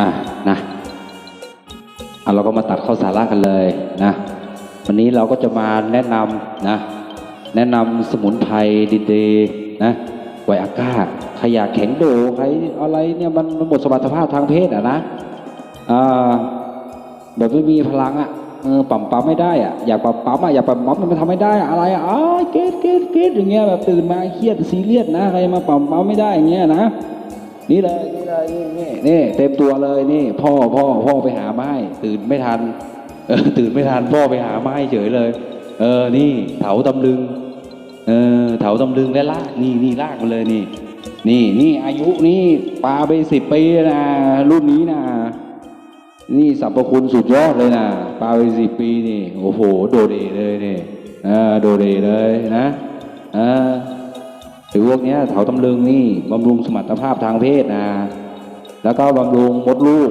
อะนะเอาเราก็มาตัดข้าวสาระกันเลยนะ วันนี้เราก็จะมาแนะนำนะ แนะนำสมุนไพรดีๆนะไวอาก้าใครอยากแข็งโดใครอะไรเนี่ยมันมันหมดสมรรถภาพทางเพศอะนะอ่าแบบไม่มีพลังอะเออปั๊มปั๊มไม่ได้อะอยากปั๊มปั๊มอะอยากปั๊มปั๊มมันทำไม่ได้อะไรอะอ๋อเกตเกตเกตอย่างเงี้ยแบบตื่นมาเครียดซีเรียสนะใครมาปั๊มปั๊มไม่ได้อย่างเงี้ยนะ นี่เลยนี่เลยนี่นี่นี่เต็มตัวเลยนี่ พ่อพ่อพ่อไปหาไม้ตื่นไม่ทันเออตื่นไม่ทันพ่อไปหาไม้เฉยเลย เออนี่เถาตำลึงเออเถาตำลึงและลากนี่นี่ลากมาเลยนี่ นี่นี่อายุนี่ปลาไปสิบปีนะรุ่นนี้นะนี่สรรพคุณสุดยอดเลยนะปลาไปสิบปีนี่โอ้โหโดเดเลยนี่เออโดเดเลยนะเอ อถือพวกนี้เถาตำลึงนี่บำรุงสมรรถภาพทางเพศนะ แล้วก็บำรุงมดลูก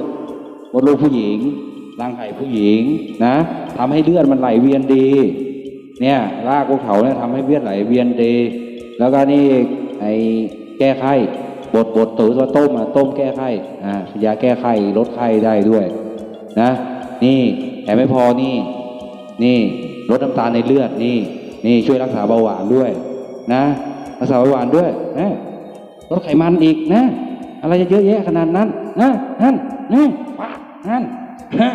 มดลูกผู้หญิงรังไข่ผู้หญิงนะทำให้เลือดมันไหลเวียนดี เนี่ยรากพวกเขาเนี่ยทำให้เลือดไหลเวียนดี แล้วก็นี่ไอ้แก้ไข้บดบดตือว่าต้มอะต้มแก้ไข้อ่ายาแก้ไข้ลดไข้ได้ด้วยนะนี่แต่ไม่พอนี่ นี่ลดน้ำตาลในเลือดนี่ นี่ช่วยรักษาเบาหวานด้วยนะ รักษาเบาหวานด้วยนะลดไขมันอีกนะ อะไรจะเยอะแยะขนาดนั้นนะนั่นนี่ปะนั่นฮะ